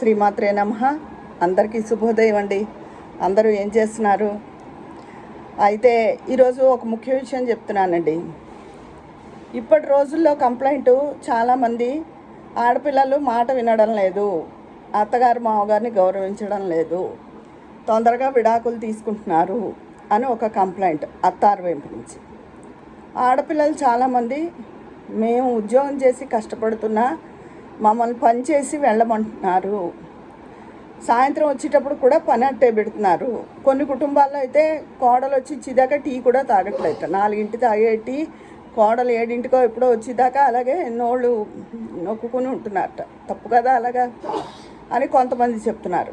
శ్రీమాత్రే నమ. అందరికీ శుభోదయం అండి. అందరూ ఏం చేస్తున్నారు? అయితే ఈరోజు ఒక ముఖ్య విషయం చెప్తున్నానండి. ఇప్పటి రోజుల్లో కంప్లైంట్ చాలామంది ఆడపిల్లలు మాట వినడం లేదు. అత్తగారు మామగారిని గౌరవించడం లేదు. తొందరగా విడాకులు తీసుకుంటున్నారు అని ఒక కంప్లైంట్ అత్తారు వైపు నుంచి. ఆడపిల్లలు చాలామంది మేము ఉద్యోగం చేసి కష్టపడుతున్నా మమ్మల్ని పని చేసి వెళ్ళమంటున్నారు. సాయంత్రం వచ్చేటప్పుడు కూడా పని అట్టే పెడుతున్నారు. కొన్ని కుటుంబాల్లో అయితే కోడలు వచ్చి ఇచ్చేదాకా టీ కూడా తాగట్లేదు. నాలుగింటి తాగే టీ కోడలు ఏడింటికో ఎప్పుడో వచ్చేదాకా అలాగే ఎన్నోళ్ళు నొక్కుని ఉంటున్నారట తప్పు కదా అలాగా అని కొంతమంది చెప్తున్నారు.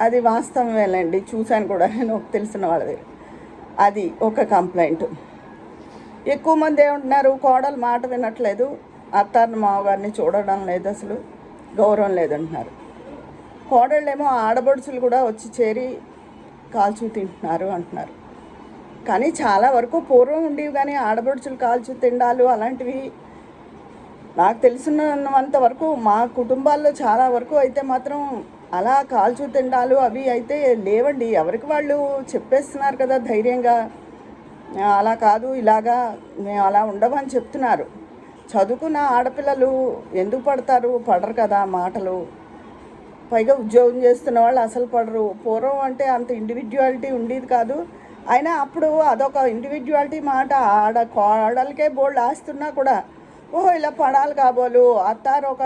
అది వాస్తవమేలండి చూశాను కూడా నేను తెలిసిన వాళ్ళది. అది ఒక కంప్లైంట్. ఎక్కువ మంది ఏమంటున్నారు కోడలు మాట వినట్లేదు. అత్తారు మామగారిని చూడడం లేదు అసలు. గౌరవం లేదంటున్నారు. కోడళ్ళేమో ఆడబడుచులు కూడా వచ్చి చేరి కాల్చు తింటున్నారు అంటున్నారు. కానీ చాలా వరకు పూర్వం ఉండేవి కానీ ఆడబడుచులు కాల్చు తిండాలు అలాంటివి నాకు తెలిసినంత వరకు మా కుటుంబాల్లో చాలా వరకు అయితే మాత్రం అలా కాల్చు తిండాలు అవి అయితే లేవండి. ఎవరికి వాళ్ళు చెప్పేస్తున్నారు కదా ధైర్యంగా అలా కాదు ఇలాగా మేము అలా ఉండమని చెప్తున్నారు. చదువుకున్న ఆడపిల్లలు ఎందుకు పడతారు? పడరు కదా మాటలు. పైగా ఉద్యోగం చేస్తున్న వాళ్ళు అసలు పడరు. పూర్వం అంటే అంత ఇండివిజువాలిటీ ఉండేది కాదు. అయినా అప్పుడు అదొక ఇండివిజువాలిటీ మాట. ఆడ కోడలకే బోల్డ్ ఆస్తున్నా కూడా ఓహో ఇలా పడాలి కాబోలు. అత్తారు ఒక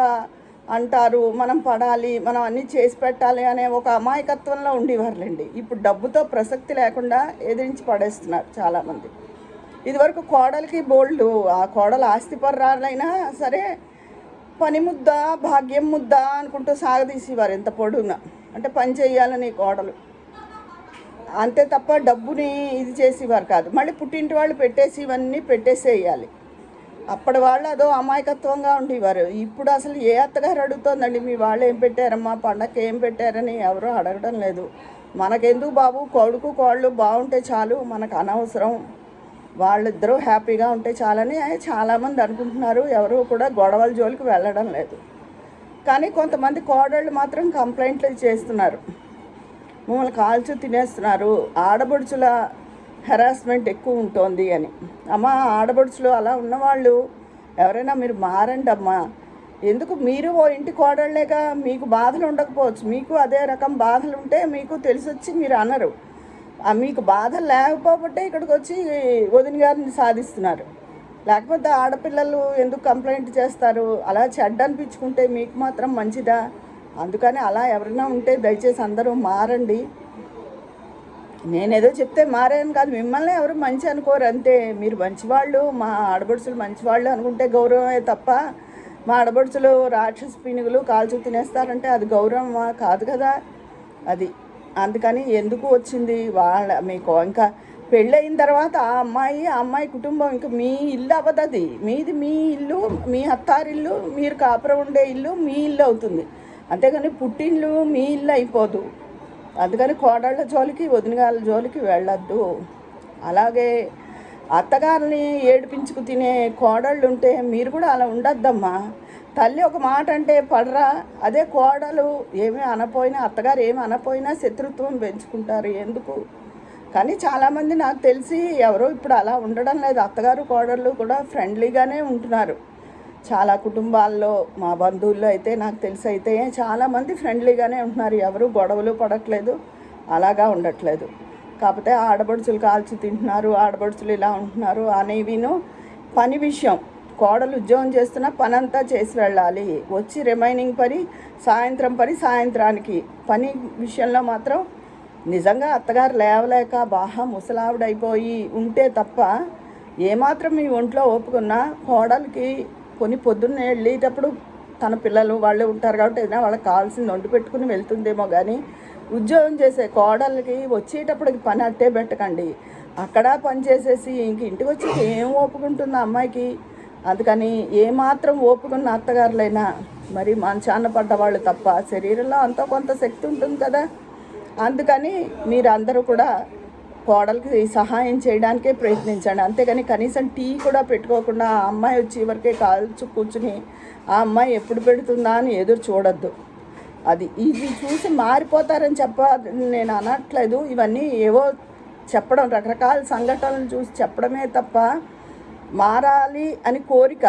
అంటారు మనం పడాలి మనం అన్నీ చేసి పెట్టాలి అనే ఒక అమాయకత్వంలో ఉండేవారులేండి. ఇప్పుడు డబ్బుతో ప్రసక్తి లేకుండా ఎదిరించి పడేస్తున్నారు చాలామంది. ఇదివరకు కోడలికి బోల్డ్ ఆ కోడలు ఆస్తిపర్రాలైనా సరే పని ముద్ద భాగ్యం ముద్ద అనుకుంటూ సాగదీసేవారు ఎంత పొడుగున. అంటే పని చేయాలని కోడలు. అంతే తప్ప డబ్బుని ఇది చేసేవారు కాదు. మళ్ళీ పుట్టింటి వాళ్ళు పెట్టేసి ఇవన్నీ పెట్టేసేయాలి. అప్పటి వాళ్ళు అదో అమాయకత్వంగా ఉండేవారు. ఇప్పుడు అసలు ఏ అత్తగారు అడుగుతోందండి మీ వాళ్ళు ఏం పెట్టారమ్మా? పండగకి ఏం పెట్టారని? ఎవరూ అడగడం లేదు. మనకెందుకు బాబు? కొడుకు కోళ్ళు బాగుంటే చాలు. మనకు అనవసరం. వాళ్ళిద్దరూ హ్యాపీగా ఉంటే చాలని చాలామంది అనుకుంటున్నారు. ఎవరు కూడా గొడవల జోలికి వెళ్ళడం లేదు. కానీ కొంతమంది కోడళ్ళు మాత్రం కంప్లైంట్లు చేస్తున్నారు. మమ్మల్ని కాల్చి తినేస్తున్నారు. ఆడబడుచుల హెరాస్మెంట్ ఎక్కువ ఉంటుంది అని. అమ్మ ఆడబడుచులు అలా ఉన్నవాళ్ళు ఎవరైనా మీరు మారండి అమ్మా. ఎందుకు? మీరు ఓ ఇంటి కోడళ్ళేగా మీకు బాధలు ఉండకపోవచ్చు. మీకు అదే రకం బాధలు ఉంటే మీకు తెలిసొచ్చి మీరు అనరు. మీకు బాధ లేకపోబట్టే ఇక్కడికి వచ్చి వదిన గారిని సాధిస్తున్నారు. లేకపోతే ఆడపిల్లలు ఎందుకు కంప్లైంట్ చేస్తారు? అలా చెడ్డ అనిపించుకుంటే మీకు మాత్రం మంచిదా? అందుకని అలా ఎవరైనా ఉంటే దయచేసి అందరూ మారండి. నేనేదో చెప్తే మారాను కాదు. మిమ్మల్ని ఎవరు మంచి అనుకోరు. అంతే. మీరు మంచివాళ్ళు మా ఆడబడుచులు మంచివాళ్ళు అనుకుంటే గౌరవమే తప్ప మా ఆడబడుచులు రాక్షస పీనుగులు కాల్చు తినేస్తారంటే అది గౌరవమా? కాదు కదా. అది అందుకని ఎందుకు వచ్చింది? వాళ్ళ మీకు ఇంకా పెళ్ళయిన తర్వాత ఆ అమ్మాయి ఆ అమ్మాయి కుటుంబం ఇంకా మీ ఇల్లు అవ్వదు అది మీది మీ ఇల్లు మీ అత్తారిల్లు మీరు కాపురం ఉండే ఇల్లు మీ ఇల్లు అవుతుంది. అంతేగాని పుట్టిండ్లు మీ ఇల్లు అయిపోదు. అందుకని కోడళ్ళ జోలికి వదినగాళ్ళ జోలికి వెళ్ళొద్దు. అలాగే అత్తగారిని ఏడిపించుకు తినే కోడళ్ళు ఉంటే మీరు కూడా అలా ఉండొద్దమ్మా. తల్లి ఒక మాట అంటే పడరా. అదే కోడలు ఏమీ అనపోయినా అత్తగారు ఏమి అనపోయినా శత్రుత్వం పెంచుకుంటారు ఎందుకు? కానీ చాలామంది నాకు తెలిసి ఎవరో ఇప్పుడు అలా ఉండడం లేదు. అత్తగారు కోడళ్ళు కూడా ఫ్రెండ్లీగానే ఉంటున్నారు. చాలా కుటుంబాల్లో మా బంధువుల్లో అయితే నాకు తెలిసి అయితే చాలామంది ఫ్రెండ్లీగానే ఉంటున్నారు. ఎవరు గొడవలు పడట్లేదు అలాగా ఉండట్లేదు. కాకపోతే ఆడబడుచులు కాల్చి తింటున్నారు ఆడబడుచులు ఇలా ఉంటున్నారు అనేవిను పని విషయం. కోడలు ఉద్యోగం చేస్తున్న పని అంతా చేసి వెళ్ళాలి. వచ్చి రిమైనింగ్ పని సాయంత్రం పని సాయంత్రానికి. పని విషయంలో మాత్రం నిజంగా అత్తగారు లేవలేక బాగా ముసలావిడైపోయి ఉంటే తప్ప ఏమాత్రం మీ ఒంట్లో ఒప్పుకున్నా కోడలికి కొన్ని పొద్దున్న వెళ్ళేటప్పుడు తన పిల్లలు వాళ్ళు ఉంటారు కాబట్టి ఏదైనా వాళ్ళకి కావాల్సింది వండి పెట్టుకుని వెళ్తుందేమో కానీ ఉద్యోగం చేసే కోడళ్ళకి వచ్చేటప్పటికి పని అట్టే పెట్టకండి. అక్కడ పని చేసేసి ఇంక ఇంటికి వచ్చి ఏం ఓపుకుంటుంది ఆ అమ్మాయికి? అందుకని ఏమాత్రం ఓపుకున్న అత్తగారులైనా మరి మంచాన్న పడ్డవాళ్ళు తప్ప శరీరంలో అంతో కొంత శక్తి ఉంటుంది కదా. అందుకని మీరందరూ కూడా కోడలకి సహాయం చేయడానికే ప్రయత్నించండి. అంతేగాని కనీసం టీ కూడా పెట్టుకోకుండా ఆ అమ్మాయి వచ్చి వరకే కాల్చు కూర్చుని ఆ అమ్మాయి ఎప్పుడు పెడుతుందా అని ఎదురు చూడొద్దు. అది ఇది చూసి మారిపోతారని చెప్ప నేను అనట్లేదు. ఇవన్నీ ఏవో చెప్పడం రకరకాల సంఘటనలు చూసి చెప్పడమే తప్ప మారాలి అని కోరిక.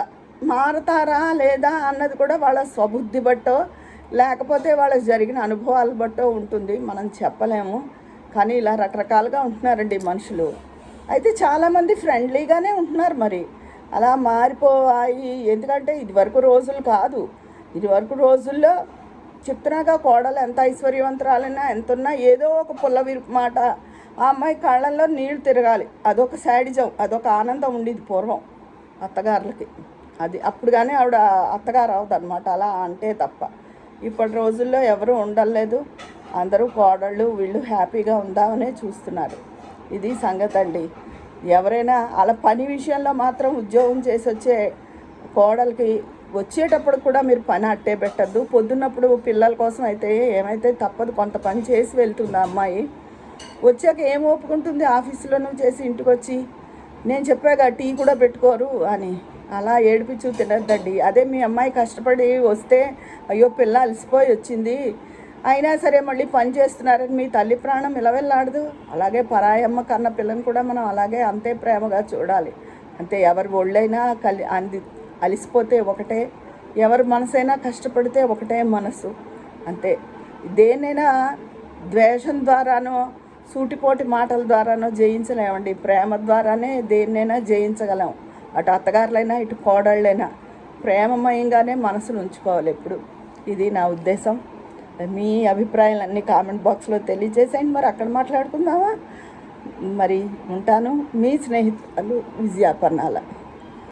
మారతారా లేదా అన్నది కూడా వాళ్ళ స్వబుద్ధి బట్టో లేకపోతే వాళ్ళకి జరిగిన అనుభవాల బట్టో ఉంటుంది. మనం చెప్పలేము. కానీ ఇలా రకరకాలుగా ఉంటున్నారండి మనుషులు. అయితే చాలామంది ఫ్రెండ్లీగానే ఉంటున్నారు మరి. అలా మారిపోయి ఎందుకంటే ఇదివరకు రోజులు కాదు. ఇదివరకు రోజుల్లో చెప్తున్నాగా కోడలు ఎంత ఐశ్వర్యవంతురాలైనా ఎంత ఉన్నా ఏదో ఒక పుల్ల మాట. ఆ అమ్మాయి కాళ్ళల్లో నీళ్ళు తిరగాలి. అదొక శాడిజం అదొక ఆనందం ఉండేది పూర్వం అత్తగారులకి. అది అప్పుడు కానీ ఆవిడ అత్తగారు అవుతుంది అనమాట అలా అంటే తప్ప. ఇప్పటి రోజుల్లో ఎవరు ఉండలేదు. అందరూ కోడళ్ళు వీళ్ళు హ్యాపీగా ఉందామనే చూస్తున్నారు. ఇది సంగతి అండి ఎవరైనా అలా పని విషయంలో మాత్రం ఉద్యోగం చేసి వచ్చే కోడలికి వచ్చేటప్పుడు కూడా మీరు పని అట్టే పెట్టద్దు. పొద్దున్నప్పుడు పిల్లల కోసం అయితే ఏమైతే తప్పదు కొంత పని చేసి వెళ్తుంది ఆ అమ్మాయి. వచ్చాక ఏం ఒప్పుకుంటుంది? ఆఫీసులోనూ చేసి ఇంటికి వచ్చి నేను చెప్పాగా టీ కూడా పెట్టుకోరు అని. అలా ఏడిపించు తినద్దండి. అదే మీ అమ్మాయి కష్టపడి వస్తే అయ్యో పిల్ల అలసిపోయి వచ్చింది. అయినా సరే మళ్ళీ పని చేస్తున్నారని మీ తల్లి ప్రాణం ఇలవెళ్ళాడదు. అలాగే పరాయమ్మ కన్న పిల్లని కూడా మనం అలాగే అంతే ప్రేమగా చూడాలి. అంతే ఎవరి ఒళ్ళైనా కలి అంది అలిసిపోతే ఒకటే ఎవరి మనసైనా కష్టపడితే ఒకటే మనసు. అంతే. దేన్నైనా ద్వేషం ద్వారానో సూటిపోటి మాటల ద్వారానో జయించలేమండి. ప్రేమ ద్వారానే దేన్నైనా జయించగలం. అటు అత్తగారులైనా ఇటు కోడళ్ళైనా ప్రేమమయంగానే మనసును ఉంచుకోవాలి ఎప్పుడు. ఇది నా ఉద్దేశం. మీ అభిప్రాయాలన్నీ కామెంట్ బాక్స్లో తెలియజేసేయండి. మరి అక్కడ మాట్లాడుకుందామా? మరి ఉంటాను. మీ స్నేహితులు విజయాపర్ణాల.